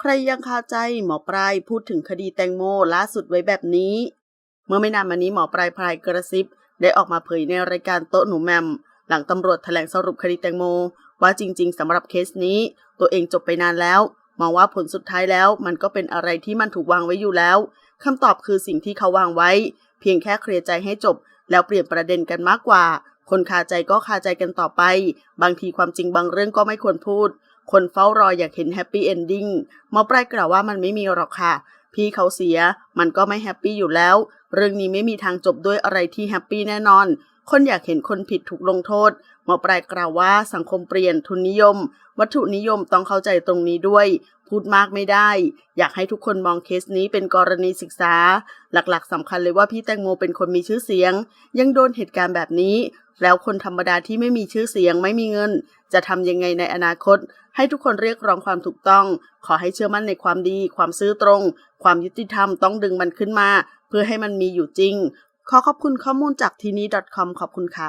ใครยังคาใจหมอปลายพูดถึงคดีแตงโมล่าสุดไว้แบบนี้ เมื่อไม่นานมานี้หมอปลายพลายกระซิบ ได้ออกมาเผยในรายการโต๊ะหนูแมม หลังตำรวจแถลงสรุปคดีแตงโม ว่าจริง ๆสำหรับเคสนี้ ตัวเองจบไปนานแล้วมองว่าผลสุดท้ายแล้วมันก็เป็นอะไรที่มันถูกวางไว้อยู่แล้วคำตอบคือสิ่งที่เขาวางไว้ เพียงแค่เคลียร์ใจให้จบ แล้วเปลี่ยนประเด็นกันมากกว่า คนคาใจก็คาใจกันต่อไป บางทีความจริงบางเรื่องก็ไม่ควรพูด คนเฝ้ารออยากเห็นแฮปปี้เอนดิ้งหมอปลายกล่าวว่ามันไม่มีหรอกค่ะ พี่เขาเสีย มันก็ไม่แฮปปี้อยู่แล้ว เรื่องนี้ไม่มีทางจบด้วยอะไรที่แฮปปี้แน่นอน คนอยากเห็นคนผิดถูกลงโทษ หมอปลายกล่าวว่าสังคมเปลี่ยนทุนนิยม วัตถุนิยมต้องเข้าใจตรงนี้ด้วย พูดมากไม่ได้ อยากให้ทุกคนมองเคสนี้เป็นกรณีศึกษา หลักๆสำคัญเลยว่าพี่แตงโมเป็นคนมีชื่อเสียง ยังโดนเหตุการณ์แบบนี้ แล้วคนธรรมดาที่ไม่มีชื่อเสียงไม่มีเงิน จะทำยังไงในอนาคต ให้ทุกคนเรียกร้องความถูกต้อง ขอให้เชื่อมั่นในความดี ความซื่อตรง ความยุติธรรมต้องดึงมันขึ้นมา เพื่อให้มันมีอยู่จริง ขอขอบคุณข้อมูลจากทีนี้ .com ขอบคุณค่ะ